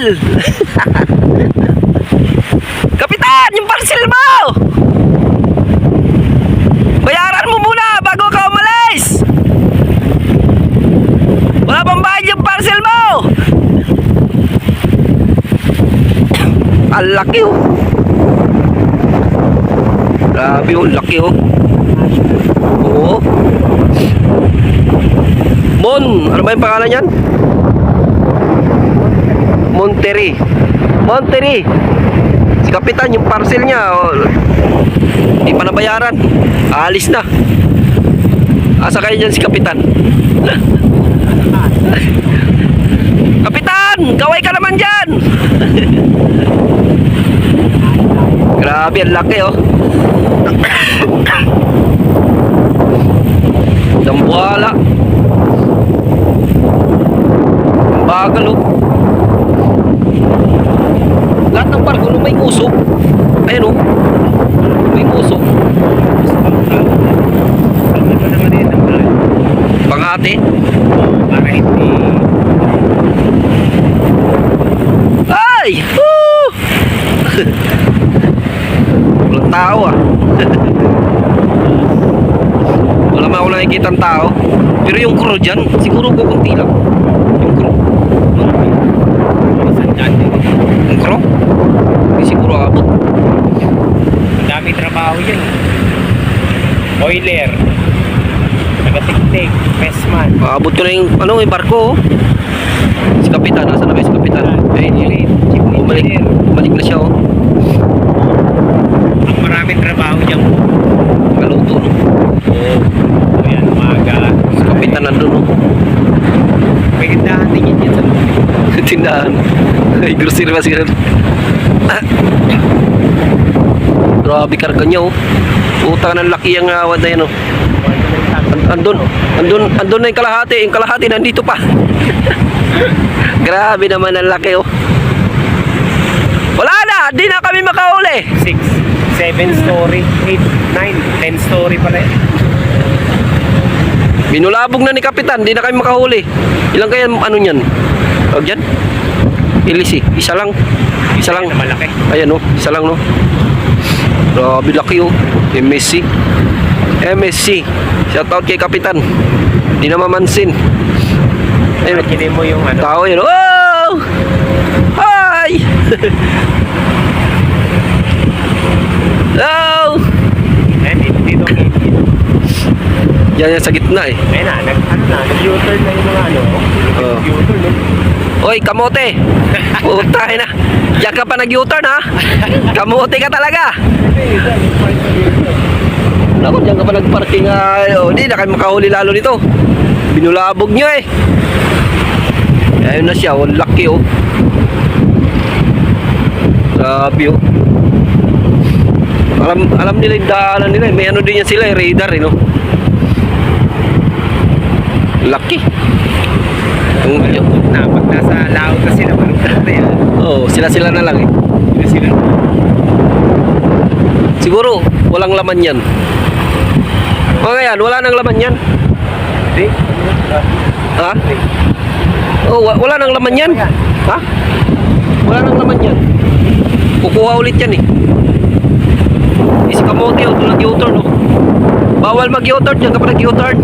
parcel! Kapitan, yung parcel mo! Bayaran mo muna bago ka umalis! Wala pang bayad yung parcel mo! Ang oh! Grabe oh, laki oh! Oo! Mon, ano ba yung pangalan yan? Monterey. Monterey. Si Kapitan, yung parcel niya, oh, hindi pa nabayaran. Aalis na. Asa kayo dyan si Kapitan? Kapitan! Kaway ka naman dyan! Grabe, ang laki oh. Dambuhala. Ang bagal oh. Lahat ng barko no, may usok. Ayun oh. May usok. Panghati. para hindi Ay! Woo! Walang tao ah. Wala man ako nakikita tao. Pero yung crew dyan, siguro kukunti lang. Yung crew. masandyan din. Yung crew? Hindi siguro abot. Ang dami trabaho yan. Oiler, tagatiktik, messman. Maabot ko na yung, ano, yung barko oh. Si Kapitan, nasa na ba si Kapitan? Ayun yun. Bumalik, bumalik na siya oh. Ang maraming trabaho dyan. Maluto. no? Oo. Ayan, umaga. Si Kapitan nandun oh. May gandahan din yan dyan sa. Tindahan. Ay, grocery ba sila? Grabe karga niya oh. Utang ng laki ang awad na yan oh. An- Andun, andun, andun na yung kalahati. Yung kalahati nandito pa. Grabe naman ang laki oh. Wala na, di na kami makahuli. 6, 7 story, 8, 9, 10 story pala eh. Binulabog na ni Kapitan, di na kami makahuli. Ilang kaya ano niyan? Huwag dyan? Ilisi, isa lang. Isa lang. Malaki. Ayan oh, isa lang no. Grabe laki oh. MSC. MSC. Shout out kay Kapitan. Di na mamansin. Ayun, Imagine mo yung ano. tao yun. Oh! Hi! Hello! Eh, dito, dito, dito. Yan yan sa gitna eh. Ayun na, nag, ano na, nag-U-turn na yung mga ano. Oo. U-turn, no? Oy, kamote! Putay na. Diyan ka pa nag-U-turn ha? Kamote ka talaga! Naku, diyan ka pa nag-parking nga. Oh, di na kayo makahuli lalo nito. Binulabog nyo eh. Ayun na siya, oh, laki oh. Grabe oh. Alam, alam nila yung daanan nila eh. May ano din yan sila eh, radar eh no. Laki. Ang, Na, pag nasa laot na sila, na yan. Oo, sila-sila na lang eh. Hindi sila. Siguro, walang laman yan. O yan, wala nang laman yan. Hindi. Ha? Oh, wa- wala nang laman yan. Ha? Wala nang laman yan. Kukuha ulit yan eh. Isi kamote o, nag-U-turn oh. Bawal mag-U-turn, dyan ka pa nag-U-turn.